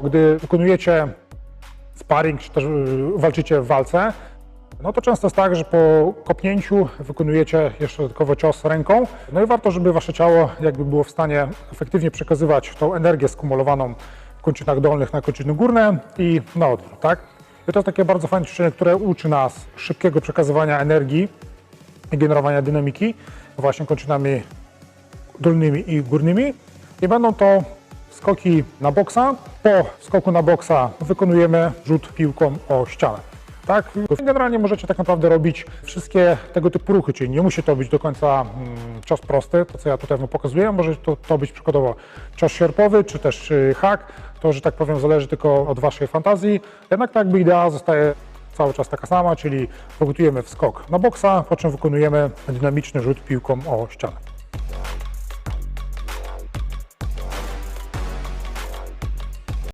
Gdy wykonujecie sparring, czy też y, walczycie w walce, no to często jest tak, że po kopnięciu wykonujecie jeszcze dodatkowo cios ręką. No i warto, żeby wasze ciało jakby było w stanie efektywnie przekazywać tą energię skumulowaną w kończynach dolnych na kończyny górne i na odwrót, tak? I to jest takie bardzo fajne ćwiczenie, które uczy nas szybkiego przekazywania energii i generowania dynamiki właśnie kończynami dolnymi i górnymi. I będą to skoki na boksa. Po skoku na boksa wykonujemy rzut piłką o ścianę. Tak? Generalnie możecie tak naprawdę robić wszystkie tego typu ruchy, czyli nie musi to być do końca mm, cios prosty, to co ja tutaj wam pokazuję, może to, to być przykładowo cios sierpowy, czy też y, hak, to, że tak powiem, zależy tylko od waszej fantazji, jednak tak jakby idea zostaje cały czas taka sama, czyli przygotujemy wskok na boksa, po czym wykonujemy dynamiczny rzut piłką o ścianę.